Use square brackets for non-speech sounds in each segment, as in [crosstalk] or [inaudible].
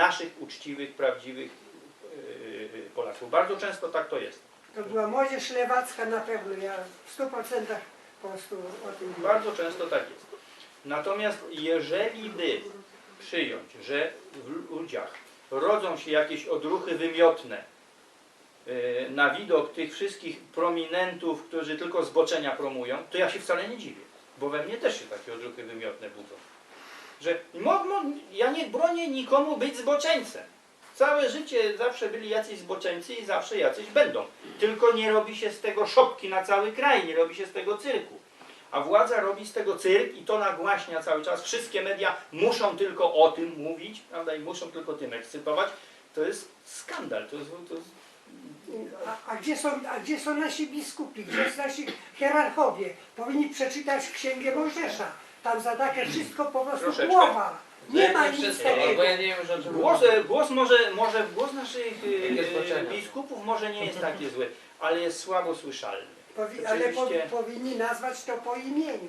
naszych uczciwych, prawdziwych yy, Polaków. Bardzo często tak to jest. To była młodzież lewacka na pewno, ja w stu procentach po prostu o tym wiem. Bardzo często tak jest. Natomiast jeżeli by przyjąć, że w ludziach rodzą się jakieś odruchy wymiotne yy, na widok tych wszystkich prominentów, którzy tylko zboczenia promują, to ja się wcale nie dziwię, bo we mnie też się takie odruchy wymiotne budzą. Że ja nie bronię nikomu być zboczeńcem. Całe życie zawsze byli jacyś zboczeńcy i zawsze jacyś będą. Tylko nie robi się z tego szopki na cały kraj, nie robi się z tego cyrku. A władza robi z tego cyrk i to nagłaśnia cały czas. Wszystkie media muszą tylko o tym mówić, prawda, i muszą tylko tym ekscytować. To jest skandal. To jest, to jest... A, a, gdzie są, a gdzie są nasi biskupi, gdzie są nasi hierarchowie? Powinni przeczytać Księgę Mojżesza. Tam za takie wszystko po prostu Troszeczkę. głowa. Nie ma nic takiego. bo ja nie wiem, że o czym Głos, głos może, może głos naszych e, biskupów może nie jest taki zły, ale jest słabo słyszalny. Powi, ale Oczywiście. powinni nazwać to po imieniu.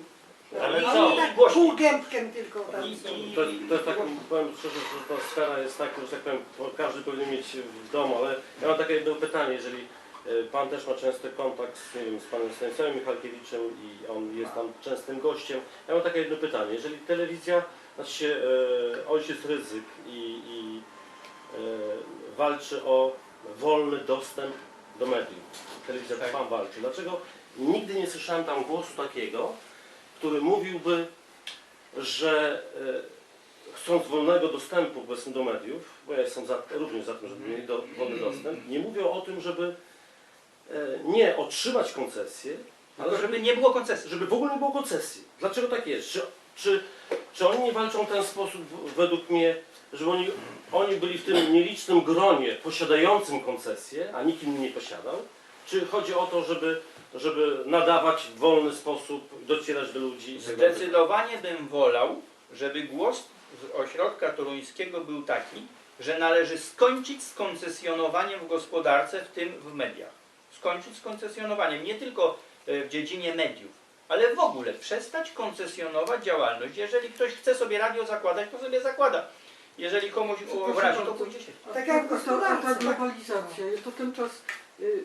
Ale A co? nie tak Głośniej. półgębkiem tylko tam I, i, To, to jest tak, powiem szczerze, że ta sfera jest taka, że tak powiem, każdy powinien mieć w domu, ale ja mam takie jedno pytanie, jeżeli Pan też ma częsty kontakt z, nie wiem, z Panem Stanisławem Michalkiewiczem i on jest tam częstym gościem, ja mam takie jedno pytanie, jeżeli telewizja, znaczy się e, Ojciec Ryzyk i, i e, walczy o wolny dostęp do mediów, telewizja Tak. Trwam walczy, dlaczego nigdy nie słyszałem tam głosu takiego, który mówiłby, że e, chcąc wolnego dostępu powiedzmy do mediów, bo ja jestem za, również za tym, żeby mieli do, wolny dostęp, nie mówią o tym, żeby nie otrzymać koncesję, ale tylko żeby, nie było koncesji. żeby w ogóle nie było koncesji. Dlaczego tak jest? Czy, czy, czy oni nie walczą w ten sposób według mnie, żeby oni, oni byli w tym nielicznym gronie posiadającym koncesję, a nikt inny nie posiadał? Czy chodzi o to, żeby, żeby nadawać w wolny sposób, docierać do ludzi? Zdecydowanie bym wolał, żeby głos z ośrodka toruńskiego był taki, że należy skończyć z koncesjonowaniem w gospodarce, w tym w mediach. Skończyć z koncesjonowaniem nie tylko e, w dziedzinie mediów, ale w ogóle przestać koncesjonować działalność. Jeżeli ktoś chce sobie radio zakładać, to sobie zakłada. Jeżeli komuś obrazi, to pójdzie się. Tak jak w to, a ta gospodarce. tak. globalizacja, to ten czas y,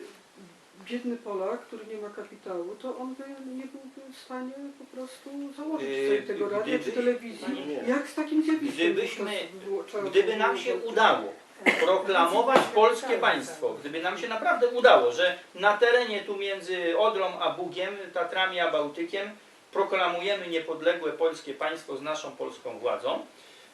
biedny Polak, który nie ma kapitału, to on by nie byłby w stanie po prostu założyć Yy, sobie tego radia czy telewizji. Jak z takim zjawiskiem? Gdybyśmy, gdyby nam się udało proklamować polskie państwo, gdyby nam się naprawdę udało, że na terenie tu między Odrą a Bugiem, Tatrami a Bałtykiem proklamujemy niepodległe polskie państwo z naszą polską władzą,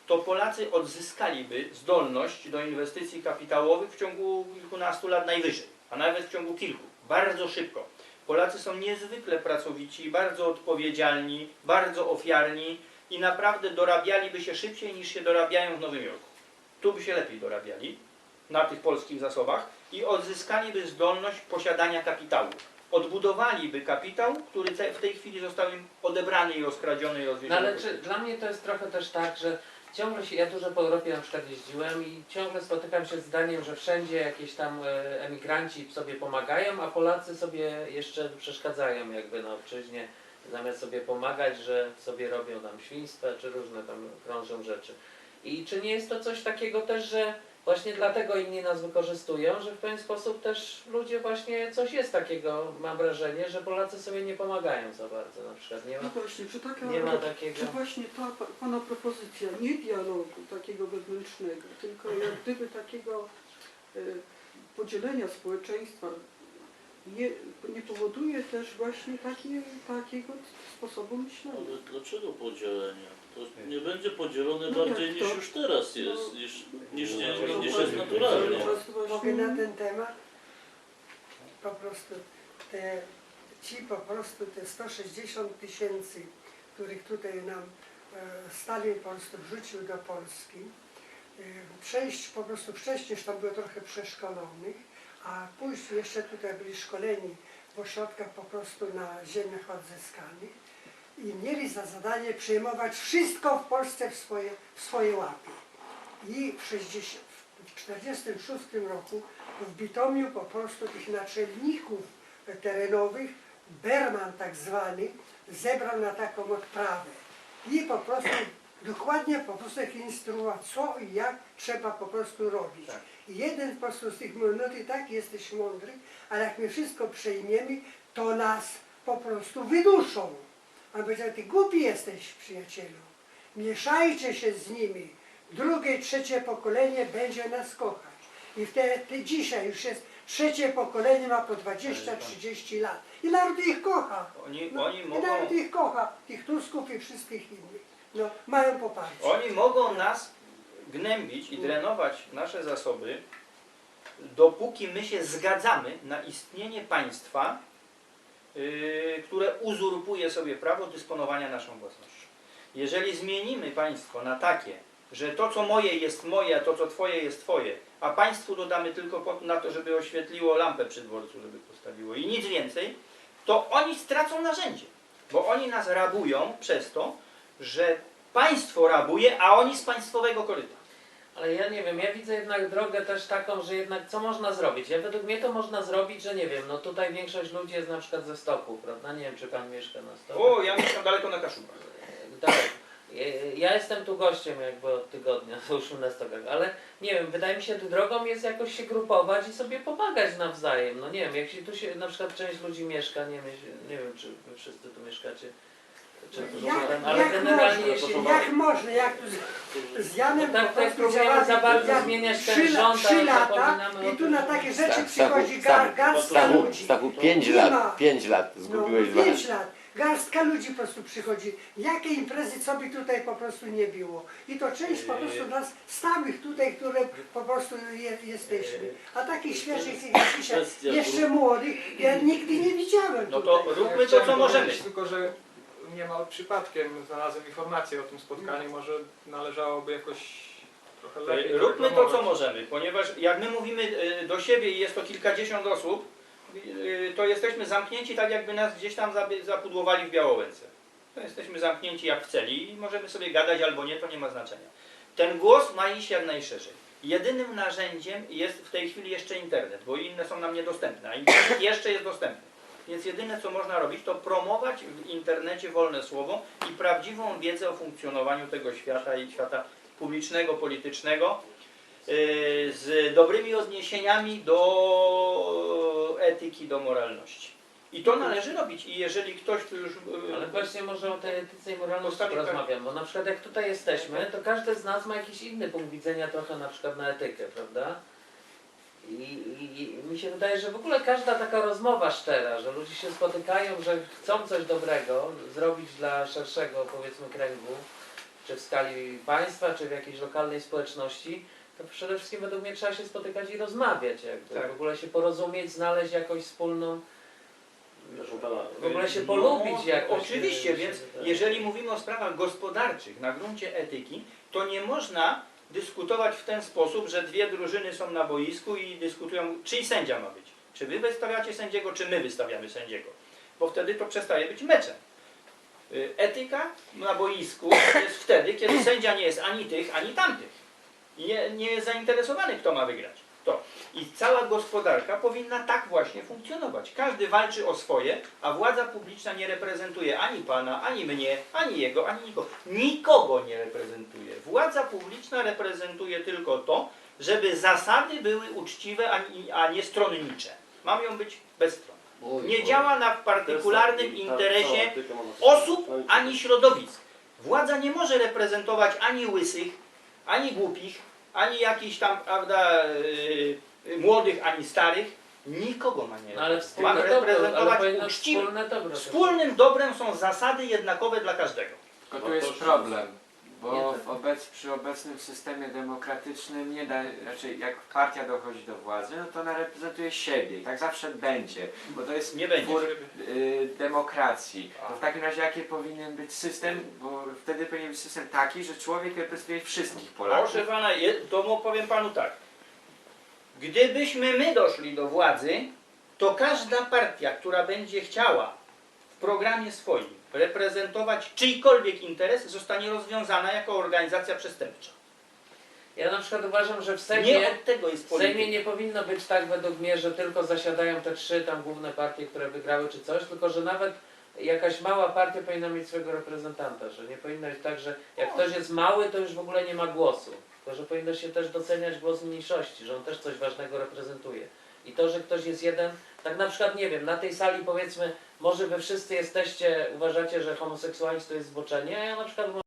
to Polacy odzyskaliby zdolność do inwestycji kapitałowych w ciągu kilkunastu lat najwyżej, a nawet w ciągu kilku, bardzo szybko. Polacy są niezwykle pracowici, bardzo odpowiedzialni, bardzo ofiarni i naprawdę dorabialiby się szybciej niż się dorabiają w Nowym Jorku. Tu by się lepiej dorabiali na tych polskich zasobach i odzyskaliby zdolność posiadania kapitału. Odbudowaliby kapitał, który w tej chwili został im odebrany i rozkradziony i No rozwiedziony. ale czy, dla mnie to jest trochę też tak, że ciągle się, ja dużo po Europie na przykład jeździłem i ciągle spotykam się z zdaniem, że wszędzie jakieś tam e, emigranci sobie pomagają, a Polacy sobie jeszcze przeszkadzają jakby na obczyźnie, zamiast sobie pomagać, że sobie robią tam świństwa, czy różne tam krążą rzeczy. I czy nie jest to coś takiego też, że właśnie dlatego inni nas wykorzystują, że w pewien sposób też ludzie właśnie, coś jest takiego, mam wrażenie, że Polacy sobie nie pomagają za bardzo na przykład. Nie ma, No właśnie, czy taka, nie ma takiego... czy właśnie ta pa- Pana propozycja nie dialogu takiego wewnętrznego, tylko jak gdyby takiego y, podzielenia społeczeństwa nie, nie powoduje też właśnie takie, takiego sposobu myślenia. Ale dlaczego podzielenia? To nie będzie podzielone No bardziej jak niż to? już teraz jest, No. niż, niż, nie, No, niż to jest naturalnie. Mogę właśnie- na ten temat po prostu te, ci po prostu te 160 tysięcy, których tutaj nam e, Stalin po prostu wrzucił do Polski, e, część po prostu wcześniej już tam było trochę przeszkolonych, a później jeszcze tutaj byli szkoleni w ośrodkach po prostu na ziemiach odzyskanych i mieli za zadanie przejmować wszystko w Polsce w swoje, w swoje łapy. I w 60, w 46 roku w Bitomiu po prostu tych naczelników terenowych, Berman tak zwany, zebrał na taką odprawę. I po prostu dokładnie po prostu jak instruować, co i jak trzeba po prostu robić. I jeden po prostu z tych mówi, no ty tak jesteś mądry, ale jak my wszystko przejmiemy, to nas po prostu wyduszą. A on powiedział, ty głupi jesteś, przyjacielu. Mieszajcie się z nimi. Drugie, trzecie pokolenie będzie nas kochać. I wtedy dzisiaj już jest trzecie pokolenie, ma po 20-30 lat. I naród ich kocha. Oni, No, oni I mogą... naród ich kocha, tych Tusków i wszystkich innych. No, mają poparcie. Oni mogą nas gnębić i drenować nasze zasoby, dopóki my się zgadzamy na istnienie państwa, yy, które uzurpuje sobie prawo dysponowania naszą własnością. Jeżeli zmienimy państwo na takie, że to co moje jest moje, a to co twoje jest twoje, a państwu dodamy tylko po, na to, żeby oświetliło lampę przy dworcu, żeby postawiło i nic więcej, to oni stracą narzędzie, bo oni nas rabują przez to, że państwo rabuje, a oni z państwowego koryta. Ale ja nie wiem, ja widzę jednak drogę też taką, że jednak co można zrobić? Ja według mnie to można zrobić, że nie wiem, no tutaj większość ludzi jest na przykład ze stoku, prawda? Nie wiem, czy pan mieszka na stoku. O, ja mieszkam daleko na Kaszubach. Tak. Ja jestem tu gościem jakby od tygodnia, [laughs] załóżmy na stokach, ale nie wiem, wydaje mi się, że drogą jest jakoś się grupować i sobie pomagać nawzajem. No nie wiem, jak się tu się na przykład część ludzi mieszka, nie wiem, nie wiem czy wy wszyscy tu mieszkacie, Jak, ale jak, generalnie można, jeśli... jak można, jak tu z, z Janem tak, po prostu działali za bardzo jak zmieniać ten trzy, rząd, trzy lata i tu na takie rzeczy Tak, przychodzi Stachu, gar, garstka Stachu, ludzi. Stachu 5 Nie ma. lat, 5 lat zgubiłeś No, dwa. pięć lat. Garstka ludzi po prostu przychodzi. Jakie imprezy, co by tutaj po prostu nie było. I to część po prostu nas stałych tutaj, które po prostu je, jesteśmy. A takich świeżych dzisiaj, Kwestia jeszcze młodych, ja nigdy nie widziałem No to róbmy to, co możemy. Tylko, że niemal przypadkiem znalazłem informację o tym spotkaniu. Może należałoby jakoś trochę lepiej Róbmy to, co możemy, ponieważ jak my mówimy e, do siebie i jest to kilkadziesiąt osób, e, to jesteśmy zamknięci tak, jakby nas gdzieś tam zapudłowali w Białołęce. To jesteśmy zamknięci jak w celi i możemy sobie gadać albo nie, to nie ma znaczenia. Ten głos ma iść jak najszerzej. Jedynym narzędziem jest w tej chwili jeszcze internet, bo inne są nam niedostępne, a internet jeszcze jest dostępny. Więc jedyne, co można robić, to promować w internecie wolne słowo i prawdziwą wiedzę o funkcjonowaniu tego świata i świata publicznego, politycznego, yy, z dobrymi odniesieniami do etyki, do moralności. I to należy robić. I jeżeli ktoś tu już. yy, Ale właśnie może o tej etyce i moralności tak. porozmawiam, bo na przykład jak tutaj jesteśmy, to każdy z nas ma jakiś inny punkt widzenia trochę na przykład na etykę, prawda? I, i, I mi się wydaje, że w ogóle każda taka rozmowa szczera, że ludzie się spotykają, że chcą coś dobrego zrobić dla szerszego powiedzmy kręgu, czy w skali państwa, czy w jakiejś lokalnej społeczności, to przede wszystkim według mnie trzeba się spotykać i rozmawiać, jakby Tak. w ogóle się porozumieć, znaleźć jakąś wspólną, w ogóle się polubić No, jakoś. Oczywiście, więc jeżeli mówimy o sprawach gospodarczych na gruncie etyki, to nie można dyskutować w ten sposób, że dwie drużyny są na boisku i dyskutują, czyj sędzia ma być. Czy wy wystawiacie sędziego, czy my wystawiamy sędziego. Bo wtedy to przestaje być meczem. Y, Etyka na boisku jest wtedy, kiedy sędzia nie jest ani tych, ani tamtych. Nie, nie jest zainteresowany, kto ma wygrać. I cała gospodarka powinna tak właśnie funkcjonować. Każdy walczy o swoje, a władza publiczna nie reprezentuje ani pana, ani mnie, ani jego, ani nikogo. Nikogo nie reprezentuje. Władza publiczna reprezentuje tylko to, żeby zasady były uczciwe, a nie stronnicze. Mają być bez stron. Nie działa na partykularnym interesie osób ani środowisk. Władza nie może reprezentować ani łysych, ani głupich, ani jakichś tam, prawda, yy, młodych, ani starych. Nikogo ma nie No ale Ma wspólne dobro, ale reprezentować uczciwe. wspólne dobro. też. Wspólnym dobrem są zasady jednakowe dla każdego. Tylko tu jest problem, bo w obec, przy obecnym systemie demokratycznym nie da, raczej jak partia dochodzi do władzy, no to ona reprezentuje siebie i tak zawsze będzie, bo to jest Nie będzie. twór y, demokracji. To w takim razie jaki powinien być system, bo wtedy powinien być system taki, że człowiek reprezentuje wszystkich Polaków. Proszę pana, je- to mu powiem panu tak. Gdybyśmy my doszli do władzy, to każda partia, która będzie chciała w programie swoim reprezentować czyjkolwiek interes, zostanie rozwiązana jako organizacja przestępcza. Ja na przykład uważam, że w Nie Sejmie, od tego jest w Sejmie nie powinno być tak według mnie, że tylko zasiadają te trzy tam główne partie, które wygrały czy coś, tylko że nawet jakaś mała partia powinna mieć swojego reprezentanta, że nie powinno być tak, że jak ktoś jest mały, to już w ogóle nie ma głosu. Tylko, że powinno się też doceniać głos mniejszości, że on też coś ważnego reprezentuje. I to, że ktoś jest jeden, tak na przykład, nie wiem, na tej sali powiedzmy, może wy wszyscy jesteście, uważacie, że homoseksualizm to jest zboczenie, a ja na przykład